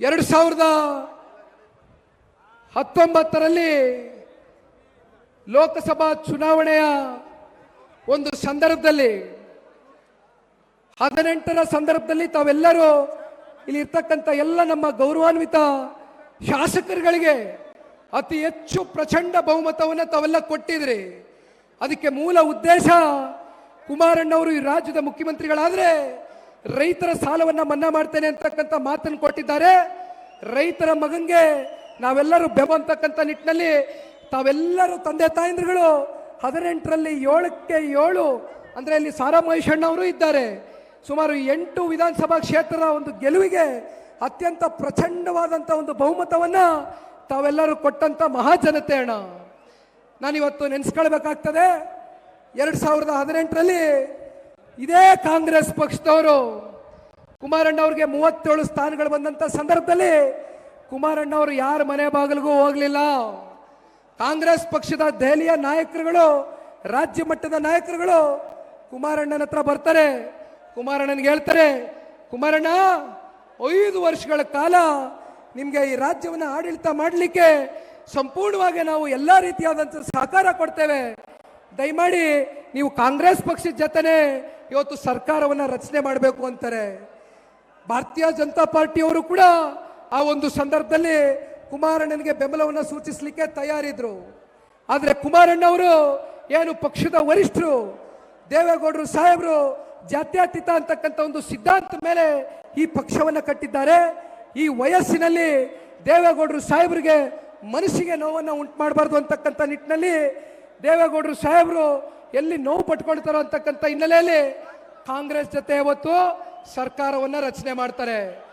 ಎರಡು ಸಾವಿರದ ಹತ್ತೊಂಬತ್ತರಲ್ಲಿ ಲೋಕಸಭಾ ಚುನಾವಣೆಯ ಒಂದು ಸಂದರ್ಭದಲ್ಲಿ, ಹದಿನೆಂಟರ ಸಂದರ್ಭದಲ್ಲಿ ತಾವೆಲ್ಲರೂ ಇಲ್ಲಿ ಇರ್ತಕ್ಕಂಥ ಎಲ್ಲ ನಮ್ಮ ಗೌರವಾನ್ವಿತ ಶಾಸಕರುಗಳಿಗೆ ಅತಿ ಹೆಚ್ಚು ಪ್ರಚಂಡ ಬಹುಮತವನ್ನು ತಾವೆಲ್ಲ ಕೊಟ್ಟಿದ್ರಿ. ಅದಕ್ಕೆ ಮೂಲ ಉದ್ದೇಶ ಕುಮಾರಣ್ಣವರು ಈ ರಾಜ್ಯದ ಮುಖ್ಯಮಂತ್ರಿಗಳಾದ್ರೆ ರೈತರ ಸಾಲವನ್ನ ಮನ್ನಾ ಮಾಡ್ತೇನೆ ಅಂತಕ್ಕಂಥ ಮಾತನ್ನು ಕೊಟ್ಟಿದ್ದಾರೆ. ರೈತರ ಮಗಂಗೆ ನಾವೆಲ್ಲರೂ ಬೆವ ಅಂತಕ್ಕಂಥ ನಿಟ್ಟಿನಲ್ಲಿ ತಾವೆಲ್ಲರೂ ತಂದೆ ತಾಯಂದ್ರುಗಳು ಹದಿನೆಂಟರಲ್ಲಿ ಏಳಕ್ಕೆ ಏಳು ಅಂದ್ರೆ ಇಲ್ಲಿ ಸಾರಾ ಮಹೇಶಣ್ಣವರು ಇದ್ದಾರೆ. ಸುಮಾರು ಎಂಟು ವಿಧಾನಸಭಾ ಕ್ಷೇತ್ರದ ಒಂದು ಗೆಲುವಿಗೆ ಅತ್ಯಂತ ಪ್ರಚಂಡವಾದಂಥ ಒಂದು ಬಹುಮತವನ್ನ ತಾವೆಲ್ಲರೂ ಕೊಟ್ಟಂತ ಮಹಾಜನತೆ ಅಣ್ಣ. ನಾನಿವತ್ತು ನೆನೆಸ್ಕೊಳ್ಬೇಕಾಗ್ತದೆ. ಎರಡು ಸಾವಿರದ ಹದಿನೆಂಟರಲ್ಲಿ ಇದೇ ಕಾಂಗ್ರೆಸ್ ಪಕ್ಷದವರು. ಕುಮಾರಣ್ಣ ಅವ್ರಿಗೆ ಮೂವತ್ತೇಳು ಸ್ಥಾನಗಳು ಬಂದಂತ ಸಂದರ್ಭದಲ್ಲಿ ಕುಮಾರಣ್ಣ ಅವರು ಯಾರ ಮನೆ ಬಾಗಿಲಿಗೂ ಹೋಗಲಿಲ್ಲ. ಕಾಂಗ್ರೆಸ್ ಪಕ್ಷದ ದೆಹಲಿಯ ನಾಯಕರುಗಳು, ರಾಜ್ಯ ಮಟ್ಟದ ನಾಯಕರುಗಳು ಕುಮಾರಣ್ಣನ ಹತ್ರ ಬರ್ತಾರೆ. ಕುಮಾರಣ್ಣನ್ಗೆ ಹೇಳ್ತಾರೆ, ಕುಮಾರಣ್ಣ, ಐದು ವರ್ಷಗಳ ಕಾಲ ನಿಮಗೆ ಈ ರಾಜ್ಯವನ್ನು ಆಡಳಿತ ಮಾಡಲಿಕ್ಕೆ ಸಂಪೂರ್ಣವಾಗಿ ನಾವು ಎಲ್ಲ ರೀತಿಯಾದಂತ ಸಹಕಾರ ಕೊಡ್ತೇವೆ. ದಯಮಾಡಿ ನೀವು ಕಾಂಗ್ರೆಸ್ ಪಕ್ಷದ ಜೊತೆನೆ ಇವತ್ತು ಸರ್ಕಾರವನ್ನು ರಚನೆ ಮಾಡಬೇಕು ಅಂತಾರೆ. ಭಾರತೀಯ ಜನತಾ ಪಾರ್ಟಿಯವರು ಕೂಡ ಆ ಒಂದು ಸಂದರ್ಭದಲ್ಲಿ ಕುಮಾರಣ್ಣನಿಗೆ ಬೆಂಬಲವನ್ನು ಸೂಚಿಸಲಿಕ್ಕೆ ತಯಾರಿದ್ರು. ಆದರೆ ಕುಮಾರಣ್ಣವರು ಏನು ಪಕ್ಷದ ವರಿಷ್ಠರು, ದೇವೇಗೌಡರು ಸಾಹೇಬರು, ಜಾತ್ಯತೀತ ಅಂತಕ್ಕಂಥ ಒಂದು ಸಿದ್ಧಾಂತ ಮೇಲೆ ಈ ಪಕ್ಷವನ್ನು ಕಟ್ಟಿದ್ದಾರೆ. ಈ ವಯಸ್ಸಿನಲ್ಲಿ ದೇವೇಗೌಡರು ಸಾಹೇಬರಿಗೆ ಮನಸ್ಸಿಗೆ ನೋವನ್ನು ಉಂಟು ಮಾಡಬಾರ್ದು ಅಂತಕ್ಕಂಥ ನಿಟ್ಟಿನಲ್ಲಿ ದೇವೇಗೌಡರು ಸಾಹೇಬರು ಎಲ್ಲಿ ನೋವು ಪಟ್ಕೊಳ್ತಾರೋ ಅಂತಕ್ಕಂಥ ಹಿನ್ನೆಲೆಯಲ್ಲಿ ಕಾಂಗ್ರೆಸ್ ಜೊತೆ ಇವತ್ತು ಸರ್ಕಾರವನ್ನ ರಚನೆ ಮಾಡ್ತಾರೆ.